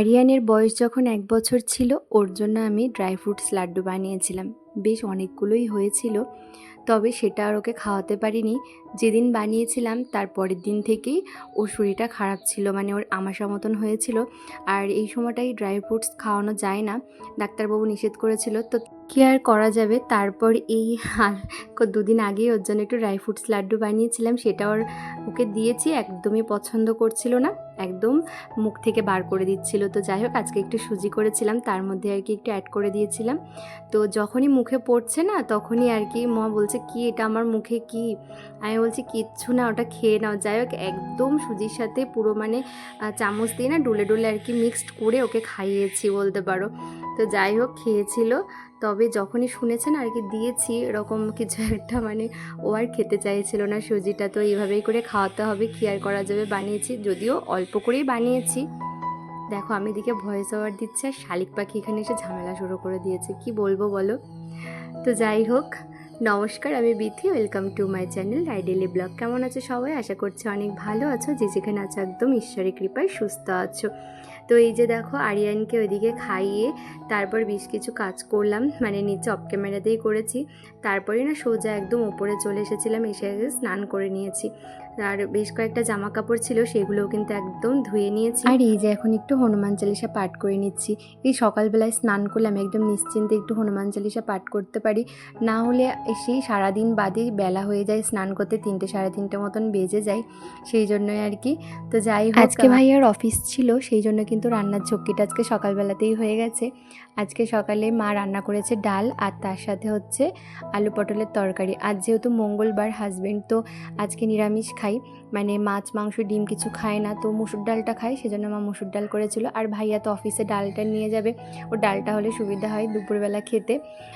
আরিয়ানের বয়স যখন এক বছর ছিল, ওর জন্য আমি ড্রাই ফ্রুটস লাড্ডু বানিয়েছিলাম। বেশ অনেকগুলোই হয়েছিল, তবে সেটা আর ওকে খাওয়াতে পারিনি। যেদিন বানিয়েছিলাম, তার পরের দিন থেকেই ওর শরীরটা খারাপ ছিল মানে ওর আমাশা মতন হয়েছিল। আর এই সময়টাই ড্রাই ফ্রুটস খাওয়ানো যায় না, ডাক্তারবাবু নিষেধ করেছিল। তো কি আর করা যাবে? তারপর এই দুদিন আগেই ওর জন্য একটু ড্রাই ফ্রুটস লাড্ডু বানিয়েছিলাম, সেটা ওর ওকে দিয়েছি, একদমই পছন্দ করছিল না। একদম মুখ থেকে বার করে দিচ্ছিল। তো যাই হোক, আজকে একটু সুজি করেছিলাম, তার মধ্যে আর কি একটু অ্যাড করে দিয়েছিলাম। তো যখনই মুখে পড়ছে না, তখনই আর কি মা বলছে, কি এটা আমার মুখে কি? আমি বলছি, কিচ্ছু না, ওটা খেয়ে নাও। যাই হোক, একদম সুজির সাথে পুরো মানে চামচ দিয়ে না ডুলে ডুলে আর কি মিক্সড করে ওকে খাইয়েছি বলতে পারো। তো যাই হোক, খেয়েছিল। তবে যখনই শুনেছেন আর কি দিয়েছি, এরকম কিছু একটা মানে ও আর খেতে চাইছিল না সুজিটা। তো এইভাবেই করে খাওয়াতে হবে, কি আর করা যাবে? বানিয়েছি, যদিও অল্প করেই বানিয়েছি। দেখো, আমি এদিকে ভয়েস ওভার দিচ্ছে আর শালিক পাখি এখানে এসে ঝামেলা শুরু করে দিয়েছে। কি বলব বলো? তো যাই হোক, নমস্কার, আমি Bithi welcome to my channel a daily blog কেমন আছো সবাই? আশা করছি অনেক ভালো আছো, যে যেখানে আছো একদম ঈশ্বরের কৃপায় সুস্থ আছো। তো এই যে দেখো, আরিয়ানকে ওইদিকে খাইয়ে তারপর বেশ কিছু কাজ করলাম মানে নিচে অফ ক্যামেরাতেই করেছি। তারপরে না সোজা একদম ওপরে চলে এসেছিলাম, এসে স্নান করে নিয়েছি। আর বেশ কয়েকটা জামা কাপড় ছিল সেগুলোও কিন্তু একদম ধুয়ে নিয়েছি। আর এই যে এখন একটু হনুমান চালিসা পাঠ করে নিচ্ছি। এই সকালবেলায় স্নান করলে আমি একদম নিশ্চিন্তে একটু হনুমান চালিসা পাঠ করতে পারি। না হলে সেই সারাদিন বাদে বেলা হয়ে যায় স্নান করতে তিনটে সাড়ে তিনটে মতন বেজে যায়। সেই জন্যই আর কি। তো যাই হোক আজকে ভাইয়ার অফিস ছিল সেই জন্য কিন্তু রান্নার ঝক্কিটা আজকে সকালবেলাতেই হয়ে গেছে। আজকে সকালে মা রান্না করেছে ডাল আর তার সাথে হচ্ছে আলু পটলের তরকারি। আজ যেহেতু মঙ্গলবার হাজবেন্ড তো আজকে নিরামিষ খাই মানে মাছ, মাংস, ডিম কিছু খায় না, তো মুসুর ডালটা খায়, সেজন্য মা মুসুর ডাল করেছিল। আর ভাইয়া তো অফিসে ডালটা নিয়ে যাবে। ও ডালটা হলে সুবিধা হয় দুপুরবেলা খেতে।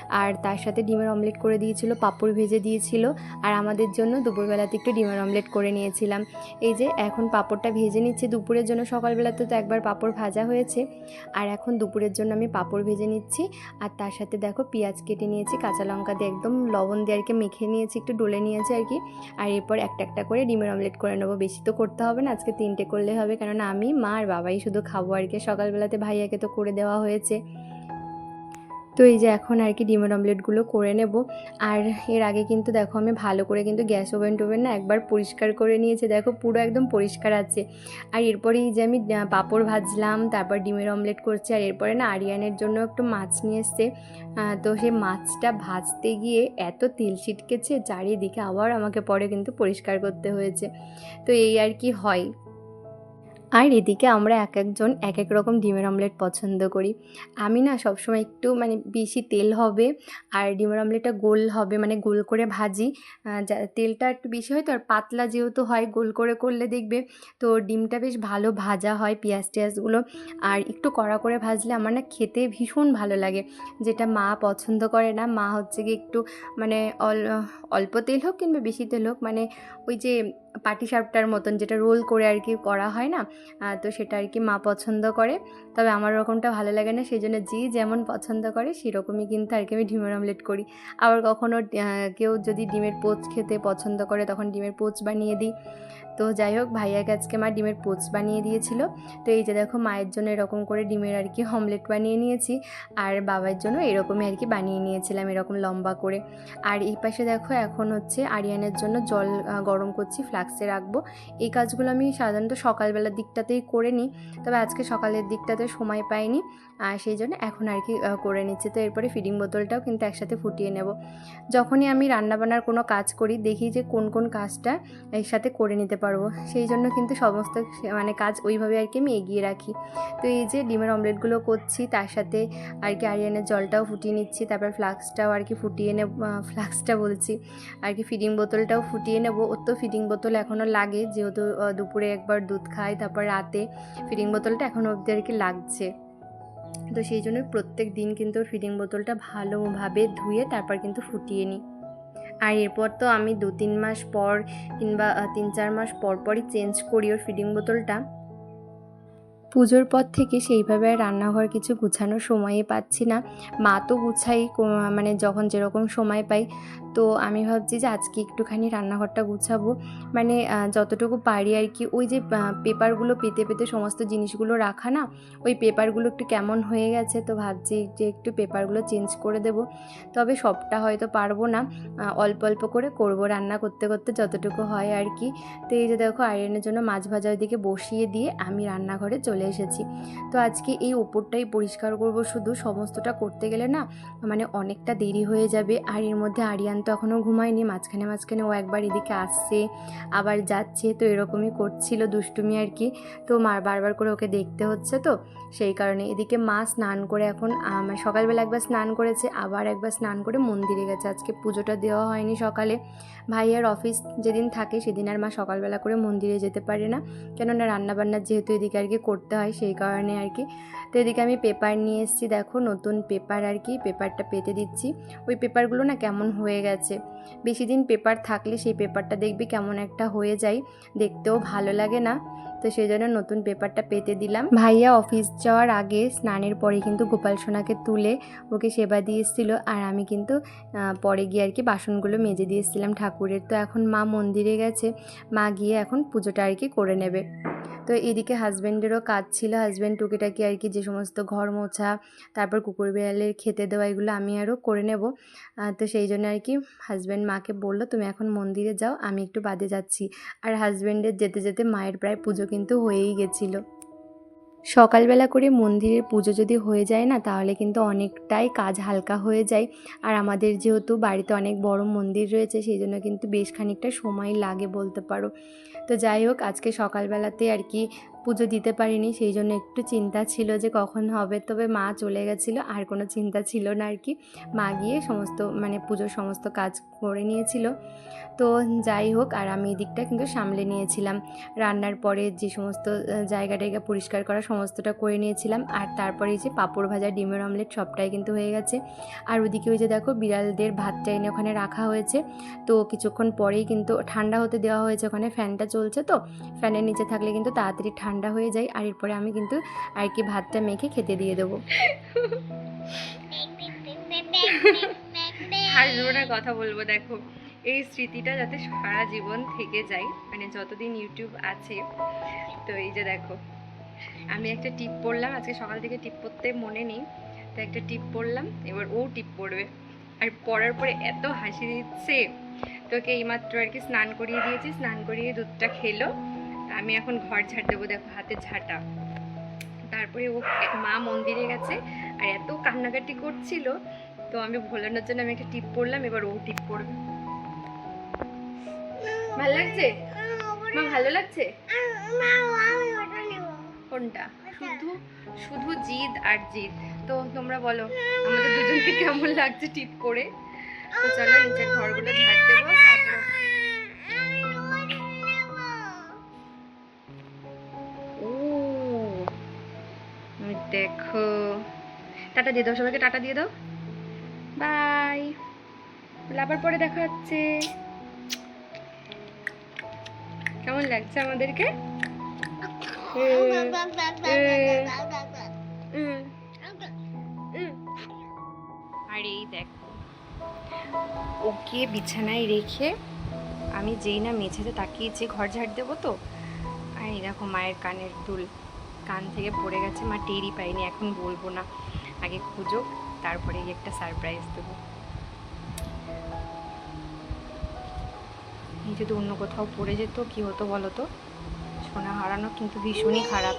আর তার সাথে ডিমের অমলেট করে দিয়েছিল, পাপড় ভেজে দিয়েছিল। আর আমাদের জন্য দুপুরবেলাতে একটু ডিমের অমলেট করে নিয়েছিলাম। এই যে এখন পাপড়টা ভেজে নিচ্ছি দুপুরের জন্য, সকালবেলাতে তো একবার পাপড় ভাজা হয়েছে। আর এখন দুপুরের জন্য আমি পাপড় ভেজে নিচ্ছি। আর তার সাথে দেখো পেঁয়াজ কেটে নিয়েছি, কাঁচা লঙ্কা দিয়ে একদম লবণ দিয়ে আর কি মেখে নিয়েছি, একটু ডলে নিয়েছি আর কি। আর এরপর একটা একটা করে ডিমের অমলেট করে নেব, বেশি তো করতে হবে না, আজকে তিনটে করলে হবে। কেননা আমি মা আর বাবাই শুধু খাব আর কি। সকালবেলাতে ভাইয়াকে তো করে দেওয়া হয়েছে। তো এই যে এখন আর কি ডিমের অমলেটগুলো করে নেব। আর এর আগে কিন্তু দেখো আমি ভালো করে কিন্তু গ্যাস ওভেন টোভেন না একবার পরিষ্কার করে নিয়েছে। দেখো পুরো একদম পরিষ্কার আছে। আর এরপরে এই যে আমি পাঁপড় ভাজলাম, তারপর ডিমের অমলেট করছি। আর এরপরে না আরিয়ানের জন্য একটু মাছ নিয়ে এসছে। তো সেই মাছটা ভাজতে গিয়ে এত তেল ছিটকেছে, চারিদিকে আবার আমাকে পরে কিন্তু পরিষ্কার করতে হয়েছে। তো এই আর কি হয়। আর এদিকে আমরা এক একজন এক এক রকম ডিমের অমলেট পছন্দ করি। আমি না সবসময় একটু মানে বেশি তেল হবে আর ডিমের অমলেটটা গোল হবে মানে গোল করে ভাজি। তেলটা একটু বেশি হয় তো আর পাতলা যেহেতু হয়, গোল করে করলে দেখবে তো ডিমটা বেশ ভালো ভাজা হয় পেঁয়াজ টেয়াজগুলো। আর একটু কড়া করে ভাজলে আমার না খেতে ভীষণ ভালো লাগে। যেটা মা পছন্দ করে না, মা হচ্ছে কি একটু মানে অল- অল্প তেল হোক কিংবা বেশি তেল হোক মানে ওই যে পাটি সাপটার মতন যেটা রোল করে আর কি করা হয় না তো সেটা আর কি মা পছন্দ করে। তবে আমার ওরকমটা ভালো লাগে না সেই জন্য যে যেমন পছন্দ করে সেরকমই কিন্তু আর কি আমি ডিমের অমলেট করি। আবার কখনও কেউ যদি ডিমের পোচ খেতে পছন্দ করে তখন ডিমের পোচ বানিয়ে দিই। তো যাই হোক ভাইয়াকে আজকে মা ডিমের পোচ বানিয়ে দিয়েছিল? তো এই যে দেখো, মায়ের জন্য এরকম করে ডিমের আর কি অমলেট বানিয়ে নিয়েছি। আর বাবার জন্য এরকমই আর কি বানিয়ে নিয়েছিলাম, এরকম লম্বা করে। আর এই পাশে দেখো, এখন হচ্ছে আরিয়ানের জন্য জল গরম করছি, ফ্লাক্সে রাখব। এই কাজগুলো আমি সাধারণত সকালবেলার দিকটাতেই করে নিই। তবে আজকে সকালের দিকটাতে সময় পাইনি। আর সেই জন্য এখন আর কি করে নিচ্ছি। তো এরপরে ফিডিং বোতলটাও কিন্তু একসাথে ফুটিয়ে নেব। যখনই আমি রান্নাবান্নার কোনো কাজ করি, দেখি যে কোন কোন কাজটা এর সাথে করে নিতে পারব। সেই জন্য কিন্তু সমস্ত মানে কাজ ওইভাবে আর কি আমি এগিয়ে রাখি। তো এই যে ডিমের অমলেটগুলো করছি, তার সাথে আর কি আরিয়ানের জলটাও ফুটিয়ে নিচ্ছি, তারপর ফ্লাক্সটাও আর কি ফুটিয়ে নেব ফ্লাক্সটা বলছি, আর কি ফিডিং বোতলটাও ফুটিয়ে নেব। ওর তো ফিডিং বোতল এখনও লাগে, যেহেতু দুপুরে একবার দুধ খাই, তারপর রাতে ফিডিং বোতলটা এখনও অবধি আর কি লাগছে। তো সেই জন্য প্রত্যেক দিন কিন্তু ফিডিং বোতলটা ভালোভাবে ধুয়ে তারপর কিন্তু ফুটিয়ে নিই। আর এরপর তো আমি দু তিন মাস পর কিংবা তিন চার মাস পর পরই চেঞ্জ করি ওর ফিডিং বোতলটা। পুজোর পর থেকে সেইভাবে আর রান্নাঘর কিছু গুছানোর সময়ই পাচ্ছি না। মা তো গুছাই মানে যখন যেরকম সময় পাই তো আমি ভাবছি যে আজকে একটুখানি রান্নাঘরটা গুছাবো। মানে যতটুকু পারি আর কি। ওই যে পেপারগুলো পেতে পেতে সমস্ত জিনিসগুলো রাখা না, ওই পেপারগুলো একটু কেমন হয়ে গেছে তো ভাবছি যে একটু পেপারগুলো চেঞ্জ করে দেব। তবে সবটা হয়তো পারব না। অল্প অল্প করে করব রান্না করতে করতে যতটুকু হয় আর কি। তো এই যে দেখো, আয়রনের জন্য মাছ ভাজার দিকে বসিয়ে দিয়ে আমি রান্নাঘরে চলে এসেছি। তো আজকে এই ওপরটাই পরিষ্কার করব শুধু। সমস্তটা করতে গেলে না মানে অনেকটা দেরি হয়ে যাবে। আর এর মধ্যে আরিয়ান তো এখনও ঘুমায়নি, মাঝখানে মাঝখানে ও একবার এদিকে আসছে, আবার যাচ্ছে, তো এরকমই করছিল দুষ্টুমি আর কি। তো মার বারবার করে ওকে দেখতে হচ্ছে তো, সেই কারণে এদিকে মা স্নান করে এখন সকালবেলা একবার স্নান করেছে, আবার একবার স্নান করে মন্দিরে গেছে। আজকে পুজোটা দেওয়া হয়নি সকালে। ভাইয়ার অফিস যেদিন থাকে সেদিন আর মা সকালবেলা করে মন্দিরে যেতে পারে না। কেননা রান্নাবান্না যেহেতু এদিকে আর কি করতে হয়, সেই কারণে আর কি। তো এদিকে আমি পেপার নিয়ে এসেছি, দেখো নতুন পেপার আর কি, পেপারটা পেতে দিচ্ছি। ওই পেপারগুলো না কেমন হয়ে গেছে বেশি দিন পেপার থাকলে সেই পেপারটা দেখবি কেমন একটা হয়ে যায়। দেখতেও ভালো লাগে না। তো সেই জন্য নতুন পেপারটা পেতে দিলাম। ভাইয়া অফিস যাওয়ার আগে স্নানের পরে কিন্তু গোপাল সোনাকে তুলে ওকে সেবা দিয়ে আর আমি কিন্তু পরে গিয়ে আর কি বাসনগুলো মেজে দিয়ে এসেছিলাম ঠাকুরের। তো এখন মা মন্দিরে গেছে, মা গিয়ে এখন পুজোটা আর কি করে নেবে। তো এদিকে হাজব্যান্ডেরও কাজ ছিল হাজব্যান্ড টুকিটাকি আর কি যে সমস্ত ঘর মোছা, তারপর কুকুর বিড়ালের খেতে দেওয়া এগুলো আমি আরও করে নেব। তো সেই জন্য আর কি হাজব্যান্ড মাকে বলল, তুমি এখন মন্দিরে যাও, আমি একটু বাদে যাচ্ছি। আর হাজব্যান্ডের যেতে যেতে মায়ের প্রায় পুজো কিন্তু হয়েই গেছিল। সকালবেলা করে মন্দিরের পুজো যদি হয়ে যায় না, তাহলে কিন্তু অনেকটাই কাজ হালকা হয়ে যায়। আর আমাদের যেহেতু বাড়িতে অনেক বড় মন্দির রয়েছে, সেই জন্য কিন্তু বেশ খানিকটা সময় লাগে বলতে পারো। তো যাই হোক, আজকে সকালবেলাতে আর কি পুজো দিতে পারিনি, সেই জন্য একটু চিন্তা ছিল যে কখন হবে, তবে মা চলে গেছিল, আর কোনো চিন্তা ছিল না আর কি। মা গিয়ে সমস্ত মানে পুজোর সমস্ত কাজ করে নিয়েছিল। তো যাই হোক, আর আমি এই দিকটা কিন্তু সামলে নিয়েছিলাম। রান্নার পরে যে সমস্ত জায়গা টায়গা পরিষ্কার করা সমস্তটা করে নিয়েছিলাম, আর তারপরে যে পাঁপড় ভাজা, ডিমের অমলেট সবটাই কিন্তু হয়ে গেছে। আর ওদিকে ওই যে দেখো, বিড়ালদের ভাতটা এনে ওখানে রাখা হয়েছে। তো কিছুক্ষণ পরেই কিন্তু ঠান্ডা হতে দেওয়া হয়েছে, ওখানে ফ্যানটা চলছে তো। ফ্যানের নিচে থাকলে কিন্তু তাড়াতাড়ি হয়ে যায় আর এরপরে আমি কিন্তু আর কি ভাতটা মেখে খেতে দিয়ে দেবো। হাসবো না কথা বলব, দেখো। এই স্মৃতিটা যাতে সারা জীবন থেকে যায় মানে যতদিন ইউটিউব আছে, তো এই যে দেখো, আমি একটা টিপ পড়লাম, আজকে সকাল থেকে টিপ পড়তে মনে নেই, তো একটা টিপ পড়লাম, এবার ও টিপ পড়বে। আর পড়ার পরে এত হাসি দিচ্ছে, তোকে এইমাত্র আর কি স্নান করিয়ে দিয়েছি, স্নান করিয়ে দুধটা খেলো আমি এখন ঘর ঝাড় দেবো, দেখো হাতে ঝাঁটা। তারপরে ও মা মন্দিরে গেছে, আর এত কান্নাকাটি করছিল, তো আমি ভোলানোর জন্য আমি একটা টিপ পড়লাম এবার ও টিপ পড়বে ভালো লাগছে? মা, ভালো লাগছে? কোনটা? শুধু শুধু জিদ আর জিদ। তো তোমরা বলো, আমাদের দুজনকে কেমন লাগছে টিপ করে? তো চলো, নিচের ঘরগুলো ঝাড় দেবো, তারপর দেখো। টাটা দিয়ে দাও সবাইকে, টাটা দিয়ে দাও। বাই। আবার পরে দেখা হচ্ছে। কেমন লাগছে আমাদেরকে? আর এই দেখো। ওকে বিছানায় রেখে আমি যেই না মেঝেতে তাকিয়েছি ঘর ঝাড় দেবো তো, আর এই দেখো মায়ের কানের দুল। কান থেকে পড়ে গেছে, মা টেরই পাইনি, এখন বলব না। আগে খুঁজো, তারপরে একটা সারপ্রাইজ দেবো। যদি অন্য কোথাও পড়ে যেত, কি হতো বলো তো? সোনা হারানো কিন্তু ভীষণই খারাপ।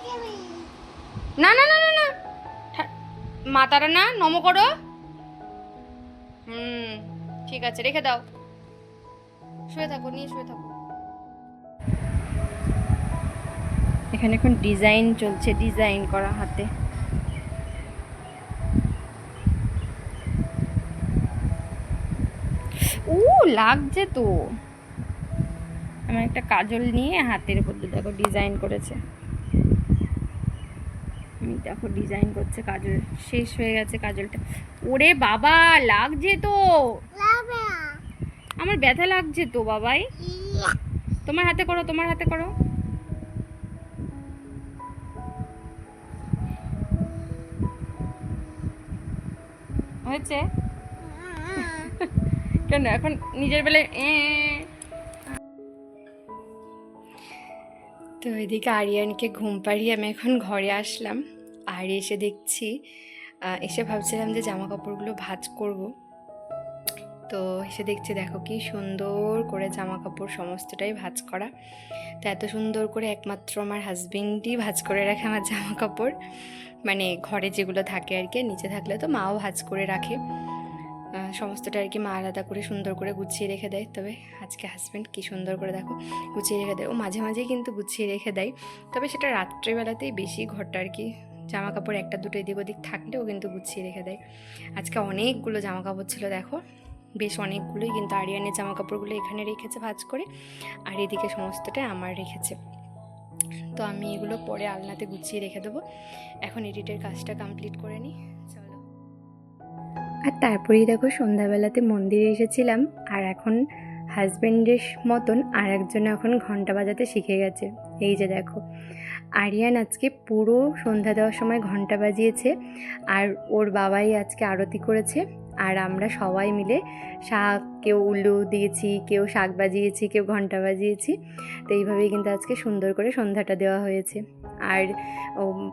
না না না না না। মাতারা না, নম করো। হুম, ঠিক আছে, রেখে দাও। শুয়ে থাকো, নিয়ে শুয়ে থাকো। এখানে এখন ডিজাইন চলছে ডিজাইন করা হাতে। ও লাগছে তো। আমার একটা কাজল নিয়ে হাতের উপর দেখো ডিজাইন করেছে। দেখো ডিজাইন করছে কাজল। শেষ হয়ে গেছে কাজলটা। ওরে বাবা লাগছে তো। আমার ব্যথা লাগছে তো বাবাই। তোমার হাতে করো তোমার হাতে করো। হয়েছে? কেন? এখন নিজের বেলে এ তো এদিকে আরিয়ানকে ঘুম পাড়িয়ে আমি এখন ঘরে আসলাম। আর এসে দেখছি এসে ভাবছিলাম যে জামা কাপড়গুলো ভাজ করব। তো এসে দেখছি দেখো কি সুন্দর করে জামা কাপড় সমস্তটাই ভাজ করা। তো এত সুন্দর করে একমাত্র আমার হাজবেন্ডই ভাজ করে রাখে আমার জামা কাপড় মানে ঘরে যেগুলো থাকে আর কি নিচে থাকলে তো মাও ভাঁজ করে রাখে। সমস্তটা আর কি মা আলাদা করে সুন্দর করে গুছিয়ে রেখে দেয়। তবে আজকে হাজব্যান্ড কি সুন্দর করে দেখো গুছিয়ে রেখে দেয়। ও মাঝে মাঝেই কিন্তু গুছিয়ে রেখে দেয়। তবে সেটা রাত্রেবেলাতেই বেশি ঘরটা আর কি। জামা কাপড় একটা দুটো এদিক ওদিক থাকলেও কিন্তু গুছিয়ে রেখে দেয়। আজকে অনেকগুলো জামা কাপড় ছিল দেখো। বেশ অনেকগুলোই কিন্তু আরিয়ানের জামা কাপড়গুলো এখানে রেখেছে ভাজ করে। আর এদিকে সমস্তটাই আমার রেখেছে। তো আমি এগুলো পরে আলনাতে গুছিয়ে রেখে দেবো। এখন এডিটের কাজটা কমপ্লিট করে নিই। চলো। আর তারপরেই দেখো সন্ধ্যাবেলাতে মন্দিরে এসেছিলাম, আর এখন হাজব্যান্ডের মতন আর একজন এখন ঘণ্টা বাজাতে শিখে গেছে। এই যে দেখো, আরিয়ান আজকে পুরো সন্ধ্যা দেওয়ার সময় ঘণ্টা বাজিয়েছে, আর ওর বাবাই আজকে আরতি করেছে। আর আমরা সবাই মিলে শাক, কেউ উল্লু দিয়েছি, কেউ শাক বাজিয়েছি, কেউ ঘণ্টা বাজিয়েছি। তো এইভাবেই কিন্তু আজকে সুন্দর করে সন্ধ্যাটা দেওয়া হয়েছে। আর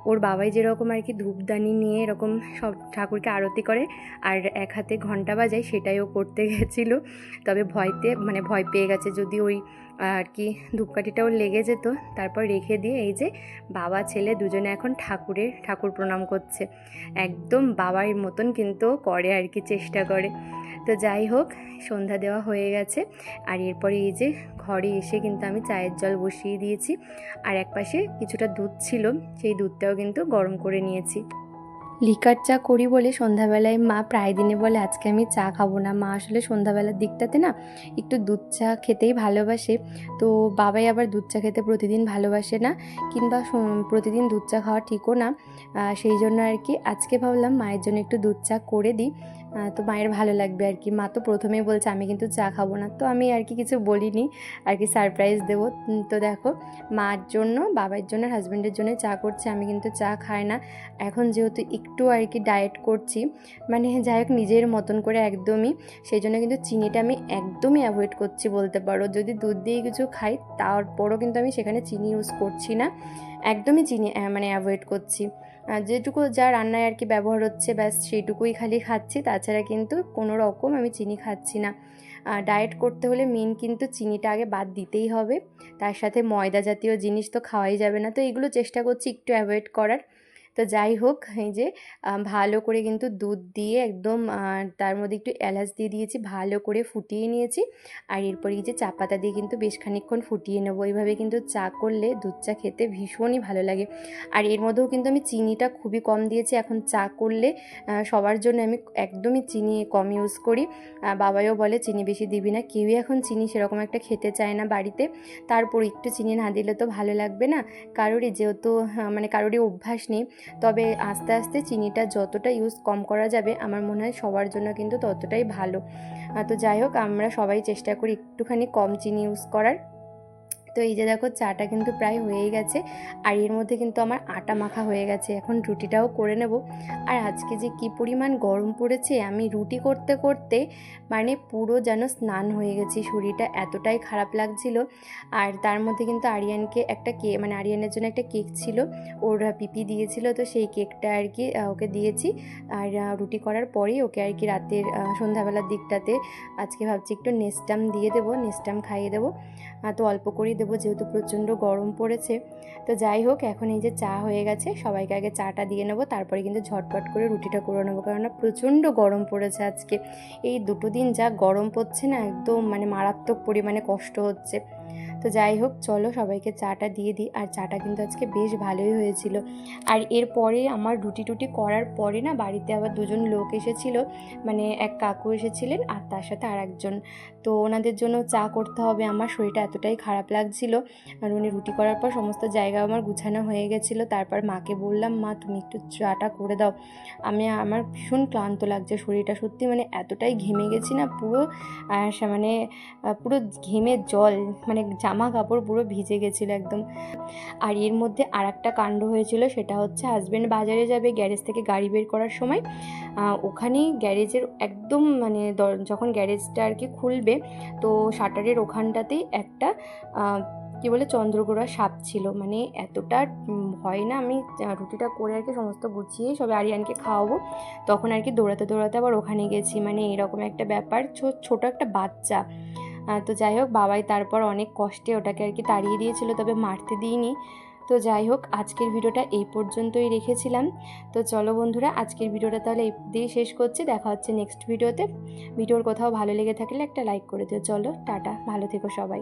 ওর বাবাই যেরকম আর কি ধূপদানি নিয়ে এরকম সব ঠাকুরকে আরতি করে, আর এক হাতে ঘণ্টা বাজায় সেটাই ও করতে গেছিল। তবে ভয়তে মানে ভয় পেয়ে গেছে। যদি ওই, আর কি ধূপকাঠিটা ওর লেগে যেত, তারপর রেখে দিয়ে এই যে বাবা, ছেলে দুজনে এখন ঠাকুরের, ঠাকুর প্রণাম করছে। একদম বাবার মতন কিন্তু করে আর কি, চেষ্টা করে। তো যাই হোক, সন্ধ্যা দেওয়া হয়ে গেছে। আর এরপরে এই যে ঘরে এসে কিন্তু আমি চায়ের জল বসিয়ে দিয়েছি। আর একপাশে কিছুটা দুধ ছিল, সেই দুধটাও কিন্তু গরম করে নিয়েছি। লিকার চা করি বলে সন্ধ্যাবেলায় মা প্রায় দিনে বলে, আজকে আমি চা খাব না। মা আসলে সন্ধ্যাবেলার দিকটাতে না একটু দুধ চা খেতেই ভালোবাসে। তো বাবাই আবার দুধ চা খেতে প্রতিদিন ভালোবাসে না, কিংবা প্রতিদিন দুধ চা খাওয়া ঠিকও না। সেই জন্য আর কি আজকে ভাবলাম মায়ের জন্য একটু দুধ চা করে দিই। তো মায়ের ভালো লাগবে আর কি। মা তো প্রথমেই বলছে, আমি কিন্তু চা খাব না। তো আমি আর কি কিছু বলিনি, আর কি সারপ্রাইজ দেবো। তো দেখো, মার জন্য, বাবার জন্য, হাজব্যান্ডের জন্য চা করছে। আমি কিন্তু চা খাই না। এখন যেহেতু একটু আর কি ডায়েট করছি। মানে যাই হোক নিজের মতন করে একদমই। সেই জন্য কিন্তু চিনিটা আমি একদমই অ্যাভয়েড করছি বলতে পারো। যদি দুধ দিয়ে কিছু খাই, তারপরও কিন্তু আমি সেখানে চিনি ইউজ করছি না। একদমই চিনি মানে অ্যাভয়েড করছি। যেটুকু যা রান্নায় আর কি ব্যবহার হচ্ছে, ব্যাস সেইটুকুই খালি খাচ্ছি। তাছাড়া কিন্তু কোনো রকম আমি চিনি খাচ্ছি না। ডায়েট করতে হলে মেন কিন্তু চিনিটা আগে বাদ দিতেই হবে। তার সাথে ময়দা জাতীয় জিনিস তো খাওয়াই যাবে না। তো এইগুলো চেষ্টা করছি একটু অ্যাভয়েড করার। তো যাই হোক, এই যে ভালো করে কিন্তু দুধ দিয়ে একদম তার মধ্যে একটু এলাচ দিয়ে দিয়েছি, ভালো করে ফুটিয়ে নিয়েছি। আর এরপর এই যে চা পাতা দিয়ে কিন্তু বেশ খানিকক্ষণ ফুটিয়ে নেব। এইভাবে কিন্তু চা করলে দুধ চা খেতে ভীষণই ভালো লাগে। আর এর মধ্যেও কিন্তু আমি চিনিটা খুবই কম দিয়েছি। এখন চা করলে সবার জন্য আমি একদমই চিনি কম ইউজ করি। বাবাইও বলে, চিনি বেশি দিবি না। কেউই এখন চিনি সেরকম একটা খেতে চায় না বাড়িতে। তারপর একটু চিনি না দিলে তো ভালো লাগবে না। কারোরই যেহেতু মানে কারোরই অভ্যাস নেই। তবে আস্তে আস্তে চিনিটা যতটা ইউজ কম করা যাবে, আমার মনে হয় সবার জন্য কিন্তু ততটাই ভালো। তো যাই হোক, আমরা সবাই চেষ্টা করি একটুখানি কম চিনি ইউজ করার। তো এই যে দেখো চাটা কিন্তু প্রায় হয়েই গেছে। আর এর মধ্যে কিন্তু আমার আটা মাখা হয়ে গেছে। এখন রুটিটাও করে নেব। আর আজকে যে কি পরিমাণ গরম পড়েছে, আমি রুটি করতে করতে মানে পুরো যেন স্নান হয়ে গেছি। শরীরটা এতটাই খারাপ লাগছিল। আর তার মধ্যে কিন্তু আরিয়ানকে একটা কে মানে আরিয়ানের জন্য একটা কেক ছিল। ওর পিপি দিয়েছিল, তো সেই কেকটা আর কি ওকে দিয়েছি। আর রুটি করার পরেই ওকে আর কি রাতের সন্ধ্যাবেলার দিকটাতে আজকে ভাবছি একটু নেস্টাম দিয়ে দেবো, নেস্টাম খাইয়ে দেবো। তো অল্প করেই দেবো, যেহেতু প্রচণ্ড গরম পড়েছে। তো যাই হোক, এখন এই যে চা হয়ে গেছে, সবাইকে আগে চাটা দিয়ে নেব, তারপরে কিন্তু ঝটপট করে রুটিটা করে নেব, কেননা প্রচণ্ড গরম পড়েছে আজকে। এই দুটো দিন যা গরম পড়ছে না, একদম মানে মারাত্মক পরিমাণে কষ্ট হচ্ছে। তো যাই হোক, চলো সবাইকে চাটা দিয়ে দিই, আর চাটা কিন্তু আজকে বেশ ভালোই হয়েছিল। আর এরপরে আমার রুটি টুটি করার পরে না, বাড়িতে আবার দুজন লোক এসেছিল মানে এক কাকু এসেছিলেন, আর তার সাথে আর একজন তো ওনাদের জন্য চা করতে হবে। আমার শরীরটা এতটাই খারাপ লাগছিল আর উনি রুটি করার পর সমস্ত জায়গা আমার গুছানো হয়ে গেছিল। তারপর মাকে বললাম, মা, তুমি একটু চাটা করে দাও। আমি আমার ভীষণ ক্লান্ত লাগছে শরীরটা। সত্যি মানে এতটাই ঘেমে গেছি না, পুরো মানে পুরো ঘেমে জল মানে জামা কাপড় পুরো ভিজে গেছিল একদম। আর এর মধ্যে আর একটা কাণ্ড হয়েছিল, সেটা হচ্ছে হাজব্যান্ড বাজারে যাবে গ্যারেজ থেকে গাড়ি বের করার সময়। ওখানেই গ্যারেজের একদম মানে যখন গ্যারেজটা আর কি খুলবে তো শাটারের ওখানটাতেই একটা কি বলে চন্দ্রগোড়া সাপ ছিল। মানে এতটা ভয় না, আমি রুটিটা করে আর কি সমস্ত গুছিয়ে সবে আরিয়ানকে খাওয়াবো। তখন আর কি দৌড়াতে দৌড়াতে আবার ওখানে গেছি। মানে এরকম একটা ব্যাপার ছোট একটা বাচ্চা। তো যাই হোক, বাবাই তারপর অনেক কষ্টে ওটাকে আর কি তাড়িয়ে দিয়েছিল, তবে মারতে দিইনি। তো যাই হোক, আজকের ভিডিওটা এই পর্যন্তই রেখেছিলাম। তো চলো বন্ধুরা, আজকের ভিডিওটা তাহলে এই শেষ করছি। দেখা হচ্ছে নেক্সট ভিডিওতে। ভিডিওর কোথাও ভালো লেগে থাকলে একটা লাইক করে দিও। চলো, টাটা। ভালো থেকো সবাই।